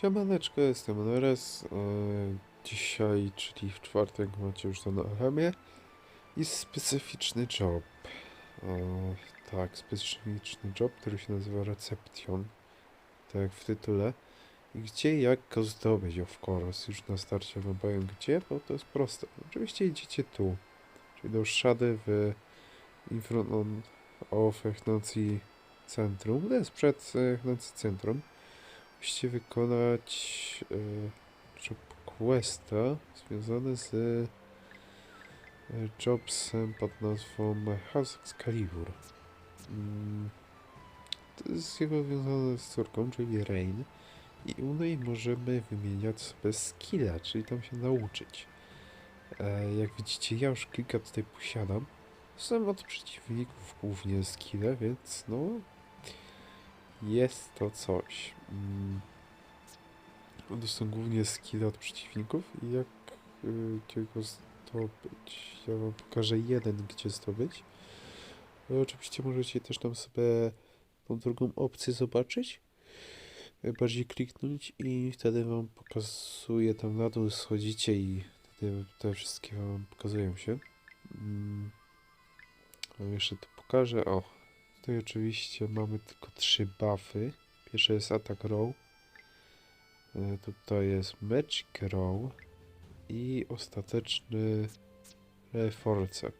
Siemaneczko, jestem Neres. E, dzisiaj, czyli w czwartek, macie już to na Alchemię. I specyficzny job. E, tak, specyficzny job, który się nazywa Reception. Tak jak w tytule. I gdzie jak go zdobyć, of course. Już na starcie wam powiem gdzie, bo to jest proste. Oczywiście idziecie tu. Czyli do Szady w Infron of Echnancy Centrum. To jest przed Echnancy Centrum musicie wykonać e, job questa związany z e, jobsem pod nazwą House Excalibur. Mm, to jest jego związane z córką, czyli Rain. I u niej możemy wymieniać sobie skilla, czyli tam się nauczyć. E, jak widzicie, ja już kilka tutaj posiadam. Są od przeciwników głównie skille, więc no jest to coś. Mm. To są głównie skille od przeciwników i jak y, go zdobyć? Ja wam pokażę jeden, gdzie zdobyć. No, oczywiście możecie też tam sobie tą drugą opcję zobaczyć. Bardziej kliknąć i wtedy wam pokazuje tam na dół schodzicie i wtedy te wszystkie wam pokazują się. Mm. Jeszcze to pokażę. O, Tutaj oczywiście mamy tylko trzy buffy. Pierwszy jest Attack Row. E, Tutaj jest Magic Row. I ostateczny Reforce.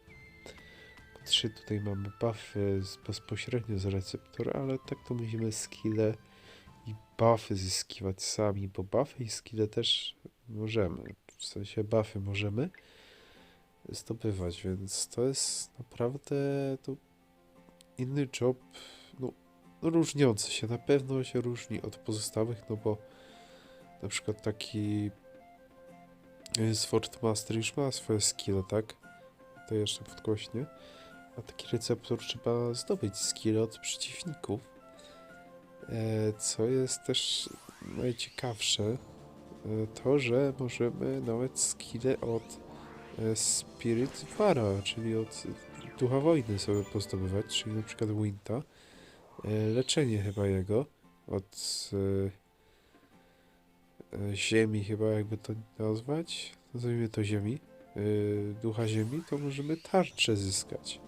Trzy tutaj mamy buffy bezpośrednio z receptora, ale tak to musimy skille i buffy zyskiwać sami, bo buffy i skille też możemy. W sensie buffy możemy zdobywać, więc to jest naprawdę to inny job, no, różniący się. Na pewno się różni od pozostałych, no bo na przykład taki Sword Master już ma swoje skille, tak? To jeszcze podkośnie. A taki receptor trzeba zdobyć skille od przeciwników. E, co jest też najciekawsze, e, to, że możemy nawet skille od e, Spirit Vara, czyli od ducha wojny sobie pozdobywać, czyli na przykład Winta. E, Leczenie chyba jego od e, e, ziemi chyba jakby to nazwać. Nazwijmy to ziemi. Ducha ziemi, to możemy tarczę zyskać.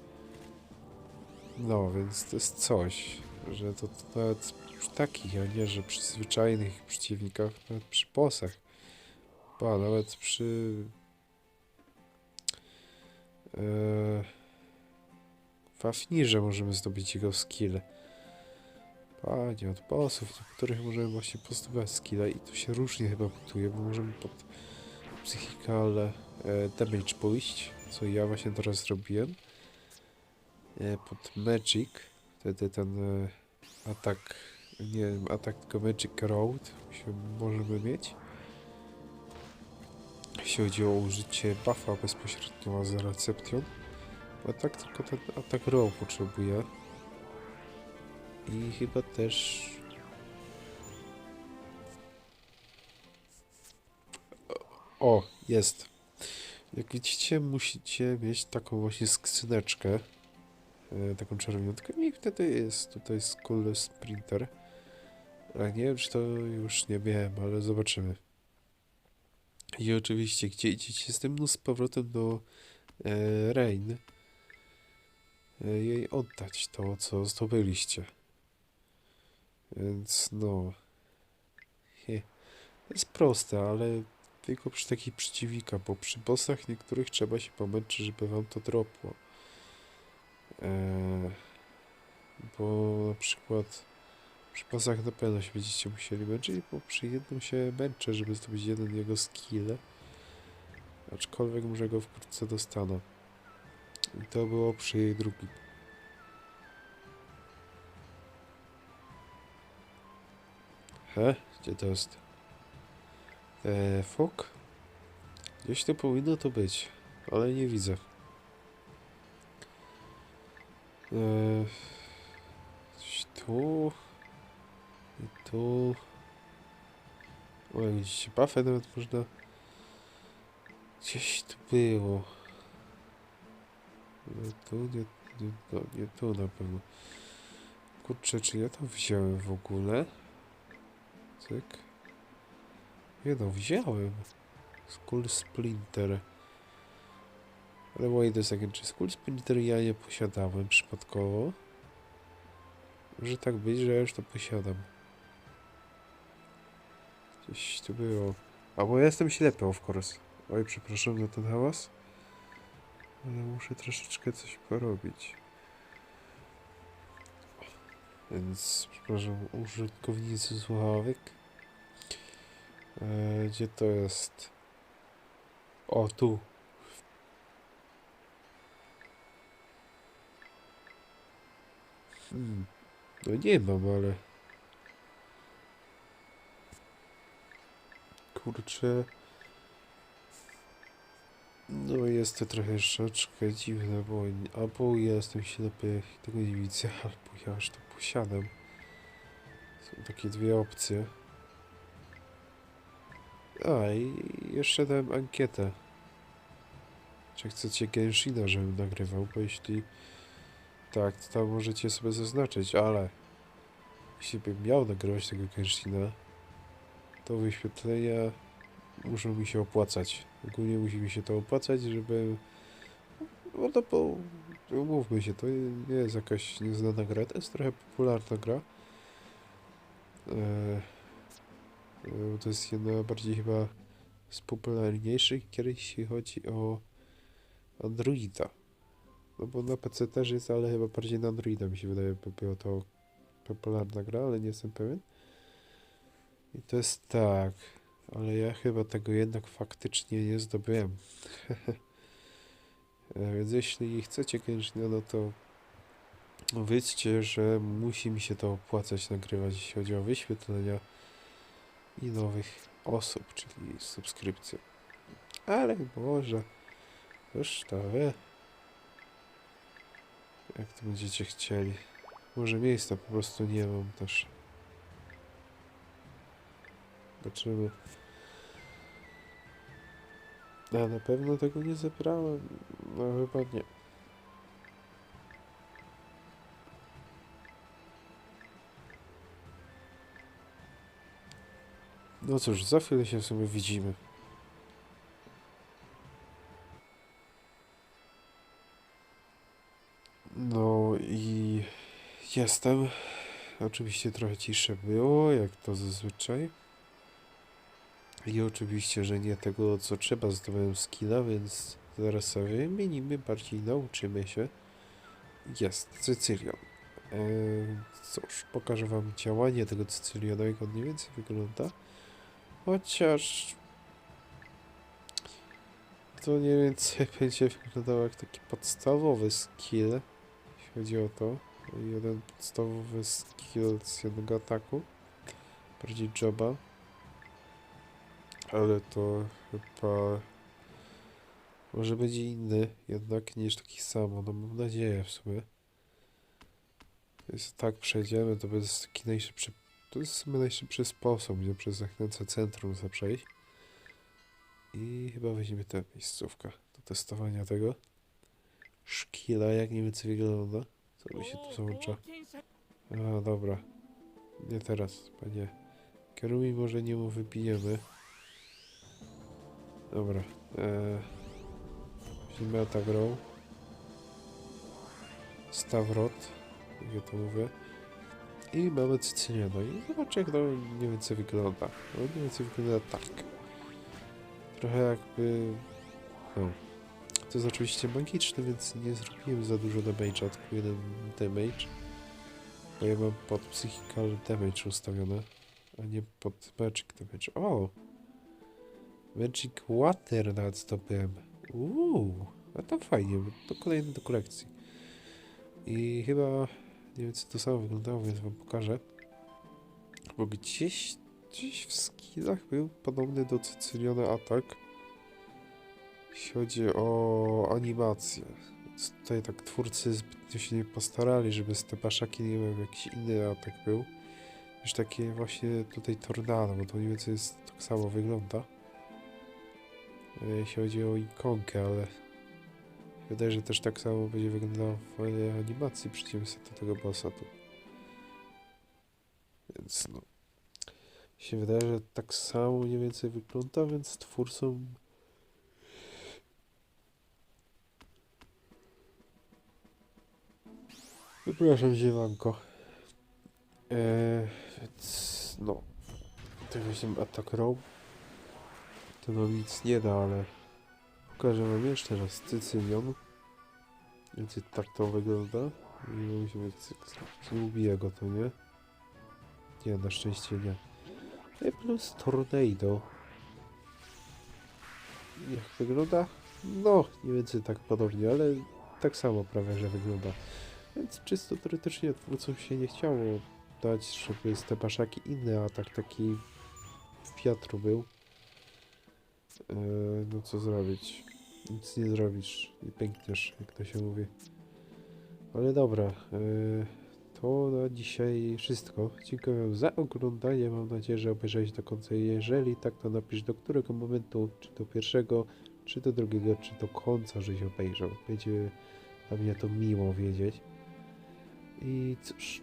No, więc to jest coś, że to, to nawet przy takich, a nie, że przy zwyczajnych przeciwnikach, nawet przy bossach. Ba, nawet przy... Fafnirze możemy zdobyć jego skill. Panie, od bossów, których możemy właśnie pozdobywać skilla i to się różnie chyba buduje, bo możemy pod psychical e, damage pójść, co ja właśnie teraz zrobiłem. E, pod magic, wtedy ten e, atak, nie atak tylko magic road się możemy mieć. Jeśli chodzi o użycie buffa bezpośrednio z reception. A tak tylko ten atak row potrzebuje. I chyba też... O, jest. Jak widzicie, musicie mieć taką właśnie skrzyneczkę. E, taką czerwoniutkę i wtedy jest tutaj Skull Sprinter. A nie wiem, czy to już nie wiem, ale zobaczymy. I oczywiście, gdzie idziecie z tym? No z powrotem do e, Rain. E, jej oddać to, co zdobyliście. Więc no. To jest proste, ale tylko przy takich przeciwnikach, bo przy bossach niektórych trzeba się pomęczyć, żeby wam to dropło. Eee, bo na przykład przy bossach na pewno się będziecie musieli męczyć, bo przy jednym się męczę, żeby zdobyć jeden jego skill. Aczkolwiek może go wkrótce dostanę. I to było przy jej drugim. He? Gdzie to jest? Eee, fok? Gdzieś to powinno to być, ale nie widzę. Eee, tu i tu. O, widzicie, buffę nawet można. Gdzieś tu było. Nie tu, nie, nie, no, nie tu na pewno. Kurczę, czy ja to wziąłem w ogóle? Cyk. Nie no, wziąłem. Skull Splinter. Ale wait a second, czy Skull Splinter ja nie posiadałem przypadkowo? Może tak być, że ja już to posiadam. Gdzieś tu było. A bo ja jestem ślepy, of course. Oj, przepraszam za ten hałas. Ale muszę troszeczkę coś porobić. Więc, przepraszam, użytkownicy słuchawek. E, gdzie to jest? O, tu. Hmm. No nie mam, ale... Kurczę... No jest to trochę troszeczkę dziwne, bo albo ja jestem ślepy i tego nie widzę, albo ja już to posiadam. Są takie dwie opcje. A i jeszcze dałem ankietę. Czy chcecie Genshina, żebym nagrywał, bo jeśli tak, to tam możecie sobie zaznaczyć, ale jeśli bym miał nagrywać tego Genshina, to wyświetlenia muszą mi się opłacać. Ogólnie musi mi się to opłacać, żeby... No to bo... Umówmy się, to nie jest jakaś nieznana gra, to jest trochę popularna gra. Eee, to jest jedna bardziej chyba z popularniejszych gier, jeśli chodzi o Androida. No bo na PC też jest, ale chyba bardziej na Androida mi się wydaje, by była to popularna gra, ale nie jestem pewien. I to jest tak, ale ja chyba tego jednak faktycznie nie zdobyłem. E, Więc jeśli chcecie Genshin, no to wiedzcie, że musi mi się to opłacać nagrywać, jeśli chodzi o wyświetlenia i nowych osób, czyli subskrypcje. Ale może już to wy. Jak to będziecie chcieli. Może miejsca po prostu nie mam też. Zobaczymy. A na pewno tego nie zebrałem. No chyba nie. No cóż, za chwilę się w sumie widzimy. No i jestem. Oczywiście trochę cisze było, jak to zazwyczaj. I oczywiście, że nie tego, co trzeba, zdobyłem skilla, więc zaraz sobie wymienimy, bardziej nauczymy się. Jest, Cycylion. Eee, cóż, pokażę wam działanie tego Cycyliona, jak on mniej więcej wygląda. Chociaż... To mniej więcej będzie wyglądało jak taki podstawowy skill, jeśli chodzi o to. Jeden podstawowy skill z jednego ataku. Bardziej joba. Ale to chyba może będzie inny jednak niż taki samo. No mam nadzieję w sumie. Jest tak przejdziemy, to jest taki najszybszy. To jest w sumie najszybszy sposób, gdzie przez Zachęcę Centrum za przejść. I chyba weźmiemy tę miejscówkę do testowania tego. Szkila, jak nie wiem co wygląda. Co mi się tu załącza. A, dobra. Nie teraz, panie. Kierumi może nie mu wybijemy. Dobra. Eee, weźmiemy Atagrow. Stawrot. Jak ja to mówię. I mamy Cycyliana. I zobaczcie jak to mniej więcej wygląda. No mniej więcej wygląda tak. Trochę jakby... No. To jest oczywiście magiczne, więc nie zrobiłem za dużo damage'a, tylko jeden damage. Bo ja mam pod psychical damage ustawione, a nie pod magic damage. O! Magic Water nawet zdobyłem. Uuu, a to fajnie, to kolejny do kolekcji. I chyba, nie wiem co to samo wyglądało, więc wam pokażę. Bo gdzieś, gdzieś w skillach był podobny do Cycyliona atak. Jeśli chodzi o animację. Więc tutaj tak twórcy zbytnio się nie postarali, żeby z te paszaki nie wiem, jakiś inny atak był. Już takie właśnie tutaj tornado, bo to mniej więcej jest, tak samo wygląda. E, Jeśli chodzi o ikonkę, ale wydaje, że też tak samo będzie wyglądało w e, animacji przeciwieństwie do tego bossa tu. Więc no. się wydaje, że tak samo mniej więcej wygląda, więc twórcom Przepraszam, ziewanko. Eee, więc no. To weźmiemy atak row. To nam nic nie da, ale pokażę wam jeszcze raz Cycylion. Więc tak to wygląda. I musimy. Nie ubije go to, nie? Nie, na szczęście nie. I plus Tornado. Jak wygląda? No, mniej więcej tak podobnie, ale tak samo prawie, że wygląda. Więc czysto teoretycznie twórcom się nie chciało dać, żeby z te baszaki inny atak taki wiatru był. Eee, no co zrobić? Nic nie zrobisz. Nie pękniesz, jak to się mówi. Ale dobra. eee, to na dzisiaj wszystko. Dziękuję za oglądanie. Mam nadzieję, że obejrzałeś do końca. Jeżeli tak, to napisz do którego momentu, czy do pierwszego, czy do drugiego, czy do końca, żeś obejrzał. Będzie dla mnie to miło wiedzieć. I cóż,